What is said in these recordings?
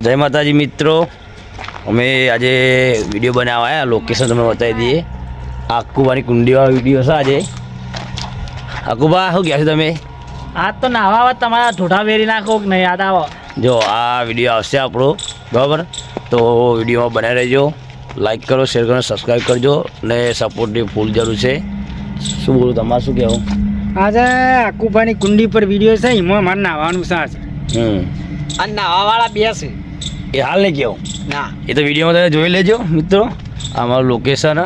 જય માતાજી મિત્રો. અમે આજે વીડિયો બનાવવા આવ્યા. લોકેશન તમને બતાવી દઈએ. આકુબાની કુંડીવાળો વીડિયો છે આજે. આકુબા શું ગયા છો તમે? આ તો નાવા તમારા ઢોઢા વેરી નાખો કે નહીં યાદ આવો? જો આ વીડિયો આવશે આપણો. બરાબર? તો વિડીયોમાં બનાવી રહેજો. લાઈક કરો શેર કરો સબસ્ક્રાઈબ કરજો. અને સપોર્ટની ફૂલ જરૂર છે. શું બોલું તમારે શું કહેવું? આજે આકુબાની કુંડી પર વીડિયો છે એમાં મારે નાવાનું છે હમ. અને નાવા વાળા બે છે. એ હાલ નહીં કહેવું ના. એ તો વિડીયોમાં તમે જોઈ લેજો મિત્રો. આ અમારું લોકેશન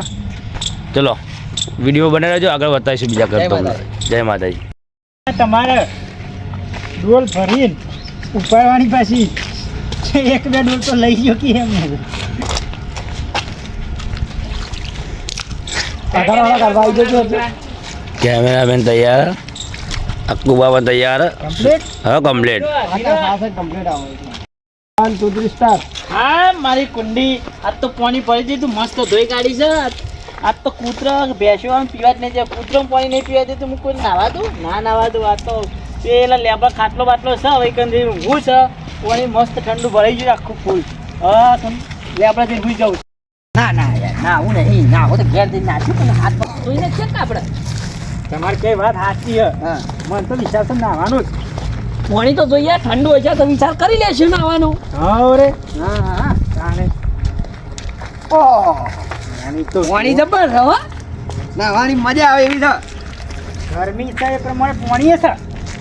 ચલો વીડિયો બનાવી રહેજો આગળ બતાવીશું બીજા કરતો જય માતાજી. તમારે ડોલ ભરીને ઉપાડવાની પાછી. એક બે ડોલ તો લઈ ગયો કે એમ. કેમેરામેન તૈયાર. અક્કુબાબા તૈયાર. તૈયાર કમ્પ્લીટ કમ્પ્લીટ કમ્પ્લીટ હા મારી કુંડી. આજ તો પાણી પડી દીધું મસ્ત ધોઈ કાઢી છે. આજ તો કૂતરો બેસવાનું પીવા જ નહીં. જાય કૂતરો પાણી નહીં પીવા દીધું તો હું કોઈ નાવા દઉં? ના નાવા દઉં. આ તો પેલા લેબર ખાટલો બાટલો છે. હવે કંઈ હું છે. પાણી મસ્ત ઠંડુ ભરાઈ ગયું આખું ફૂલ. હા લેબડા જઈને ભૂઈ જાઉં ના ના યાર ના હું નહીં. ના હું તો ઘેર જઈને નાખ્યું પણ હાથ પગ ધોઈને છે આપણે? તમારી કઈ વાત સાચી હા. મને તો વિચાર તો નાવાનું જ. પાણી તો જોઈએ ઠંડુ હોય છે તો વિચાર કરી લેશું નાવાનું. હા રે હા હા જાણે ઓહ પાણી જબર હો. નાવાની મજા આવે એવી છે ગરમી છે એ પ્રમાણે પાણી છે.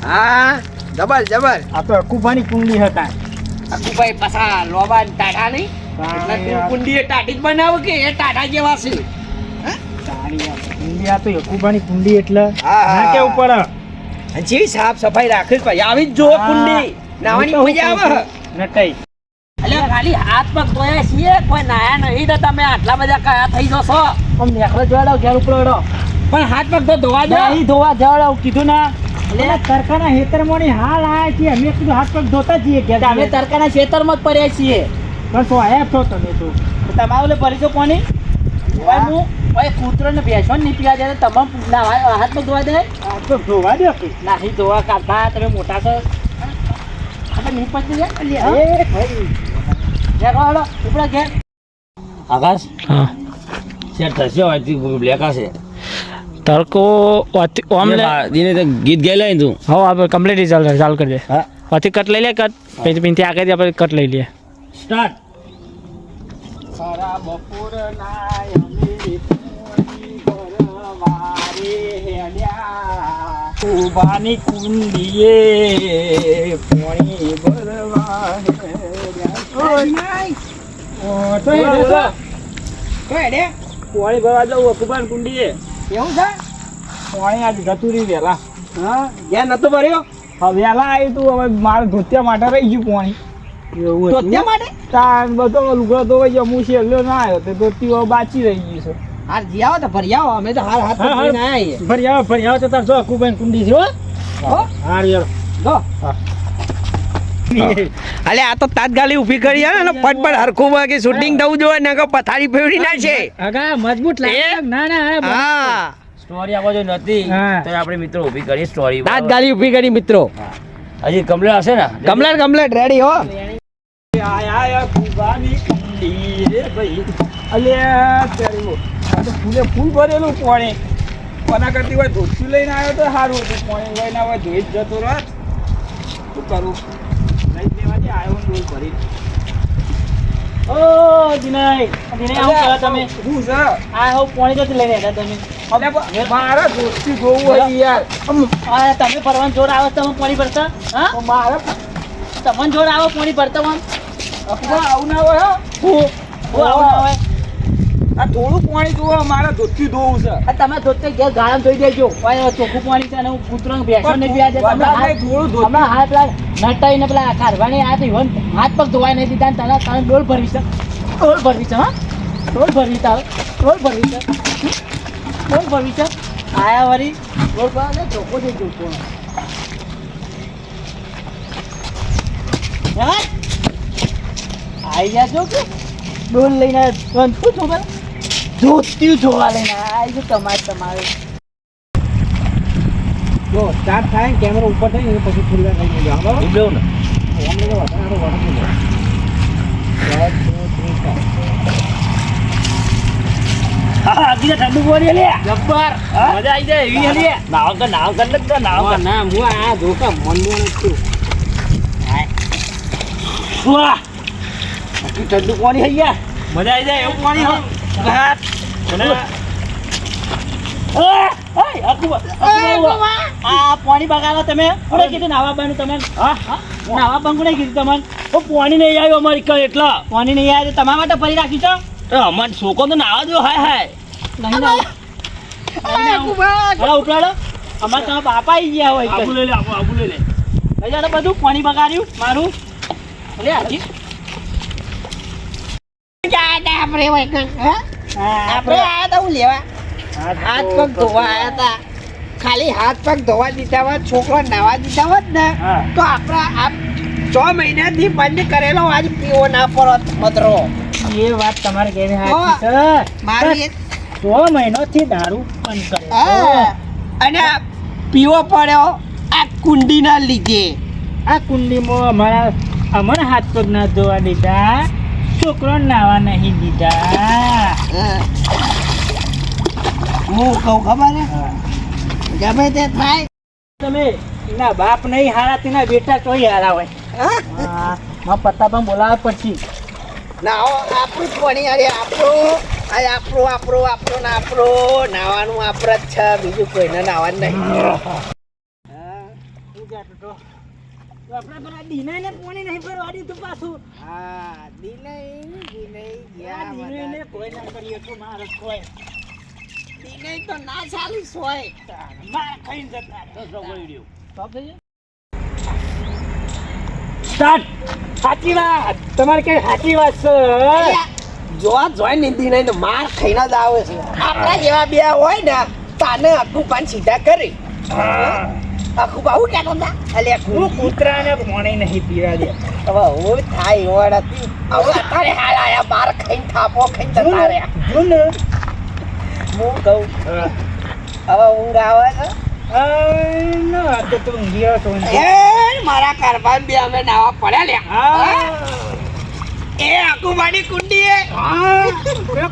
હા જબર જબર. આ તો અકુભાની કુંડી હતા અકુભાઈ પાછા લોબા ટાટા નહીં? એટલે કુંડી એ ટાટી જ બનાવો કે એ ટાટા જેવા છે? કુંડી આ તો અકુભાની કુંડી એટલે. હા, હા. ના કેવું પડે? જેવી સાફ સફાઈ રાખીશ પડે આવી જ જો કુંડી. નાવાની મજા આવે. નટાઈ. એટલે ખાલી હાથ પગ ધોયા છીએ કોઈ નાયા નહીં તો તમે આટલા બધા કયા થઈ જશો. આમ નેકળો જોડાવ ઘેર ઉપર એડો. પણ હાથ પગ તો ધોવા દો. નહીં ધોવા જવાડાવ કીધું ના. એટલે તરકાના હેતરમોની હાલ આયા છીએ. અમે કીધું હાથ પગ ધોતા જઈએ ઘેર અમે તરકાના ખેતરમાં જ પડ્યા છીએ. પણ તો આયા છો તમે તો. તમારે ઓલે ભરી છો કોની ઓય હું ઓય કૂતરો ને ભેંસો ને પીવા જાય તમામ હાથ પગ ધોવા આ તો ધોવા દે નહીં ધોવા કાઢતા તમે મોટા છો. આકાશ હા. હોય તડકો દિને દિને તો ગીત ગાઈ લે તું. હો આપણે કમ્પ્લીટ ચાલ ચાલ કરી દે. હા. પછી કટ લઈ લે કટ પછી પીનથી આગળ આપણે કટ લઈ લઈએ. સ્ટાર્ટ ઉભાની કુંડીએ પાણી ભરવા પોણી ભરવા જવું અકુબાન કુંડીએ. એવું છે? પાણી આજ ગતુરી વેલા. હા ઘેર નતો ભર્યો? હવે વેલા આવ્યું તું હવે મારે ધોત્યા માટે રહી ગયું પોણી. એવું તો માટે? તાન બધો લુગડો તો હોય છે ના આવ્યો તે ધોતી બાચી રહી ગઈ છે. હાર જી આવો તો ભરી આવો. અમે તો હાર હાથ હા. આયા છીએ. ફરી આવો ફરી આવો. તો તાર જો કુબેન કુંડી છે હો. હો? હાર યાર જો. અલે આ તો તાતગાલી ઊભી કરી અને ને ફટફટ હરખું વાગે શૂટિંગ થવું જોઈએ ને કે પથારી ફેવડી ના છે અગા મજબૂત લાગે ના ના હા, સ્ટોરી આવો જો નથી તો આપણે મિત્રો ઊભી કરી સ્ટોરી તાતગાલી ઊભી કરી મિત્રો. હજી કમ્પ્લીટ હશે ને? કમ્પ્લેટ કમ્પ્લેટ રેડી હો. આયા કુબાની કુંડી રે ભાઈ. અલે તેરું ફૂલે ફૂલ ભરેલું પાણી. કોના કરતી હોય ધોતું લઈને આવ્યો તો સારું હતું. પાણી લઈને આવે ધોઈ જ જતો રાત શું કરું? લઈ લેવાથી આવ્યો ડોલ ભરી ઓ આવું કરો તમે. હું છે? આ હું પાણી જતી લઈને આવ્યા તમે. મારા દોસ્તી જોવું હોય યાર. આ તમે ફરવાનું જોર આવે તમે પાણી ભરતા? હા? મારા તમને જોર આવો પાણી ભરતા આમ? આવું ના હોય હું આવું ના હોય. આ થોડું પાણી જોવા મારા ધોતી ધોવું છે. આ તમે ધોતે ઘેર ગાળમ ધોઈ દેજો. ચોખ્ખું પાણી છે અને હું કૂતરો બેસો ને આજે તમને થોડું ધો હમણાં હાથ પેલા નટાઈને પેલા કાઢવાની આ તો હાથ પગ ધોવાય નહીં દીધા તને તને ડોલ ભરવી છે. ડોલ ભરવી છે હા? ડોલ ભરવી તારે. ડોલ ભરવી છે. ડોલ ભરવી છે. આયા વળી ડોલ ભરવા ને ચોખ્ખો થઈ ગયો કોણ. આઈ ગયા છો કે? ડોલ લઈને શું છો? ભાઈ ધોત્યું જોવા લઈને આવી ગયું તમારે તમારે. જો સ્ટાર્ટ થાય કેમેરો ઉપર થઈ ને પછી થોડી વાર થઈ ગયો બરાબર? ઉભેવું ને. તો વધારે ઠંડુ લે જબ્બર. મજા આવી જાય એવી હલી નાવ કર નાવ કર ને તો નાવ કર. ના હું આ ધોકા મનનું છું. વાહ. ઠંડુ પાણી ગયા. મજા આવી જાય એવું પાણી આ પાણી બગાડો તમે. કોને કીધું નાવા બાનું તમે હા. હા? નાવા બાનું કોને કીધું તમને? ઓ પાણી નહીં આવ્યું અમારી કઈ એટલા. પાણી નહીં આવે તો તમારા માટે ભરી રાખી છો એ અમારે છોકરો તો નાવા દો હાય હાય. નહીં ના અરે ઉપરાડો અમારે તમારા બાપા આવી ગયા હોય આબુ લઈ લે આબુ આબુ લઈ લે. લઈ જાઓ તો બધું પાણી બગાડ્યું મારું. હાજી. આપણે હોય કંઈક, આપણે આયા તા હું લેવા? હાથ પગ ધોવા. આયા તા. ખાલી હાથ પગ ધોવા દીધા હોત છોકરો નાવા દીધા હોત ને તો આપણા આ છ મહિનાથી બંધ કરેલો આજ પીવો ના પડો મદરો એ વાત તમારે કેવી છે? મારી સો મહિનોથી દારૂ બંધ કરે અને પીવો પડ્યો આ કુંડીના લીધે. આ કુંડીમાં અમારા અમારા હાથ પગ ના ધોવા દીધા. છોકરો નાવા નહીં દીધા. હું કહું ખબર ગમે તે થાય. તમે એના બાપ નહીં હારા તેના બેટા તોય હારા હોય. હા? હા પત્તા પણ બોલાવે પછી ના આપણું જ પાણી અરે આપણું. અરે આપણું આપણું આપણું ને આપણું. નાવાનું આપણે જ છે બીજું કોઈને નાવાનું નહીં. હા. આપણે પાણી નહીં ભરવાડી તું પાછું. હા ગયા ડીનાને કોઈ ના કરીએ તો મારે કોઈ દિનય તો ના ચાલીસ હોય. માર ખાઈ જતા થઈ સ્ટાર્ટ. સાચી વાત. તમારે કઈ સાચી વાત છે? જોવા જોઈ ને દિનાઈ તો માર ખાઈને જ આવે છે. આપણા જેવા બે હોય ને તાને આખું પાન સીધા કરી. આખું બહુ કહેતા હતા અલ્યા હું હું કૂતરાને પાણી નહીં પીવા દે. હવે હું થાય હવે અત્યારે હાલ આયા બાર ખાઈને થાપો ખાઈને જતા રહ્યા. જો ને હું કહું? હવે ઊંઘ આવે છે? મારા કારભાર બે અમે નાવા પડ્યા હા. એ આકુબાની કુંડી એ. હા.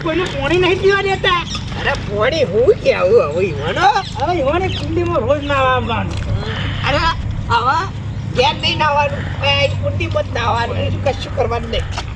કોઈને પાણી નહીં પીવા દેતા. અરે પોણી હું કે આવું હવે ઈવાનો? હવે કુંડીમાં રોજ નાવા આવવાનું. અરે આવા ઘેર નહીં નાવાનું કુંડીમાં જ નાવાનું કશું કરવાનું નહીં.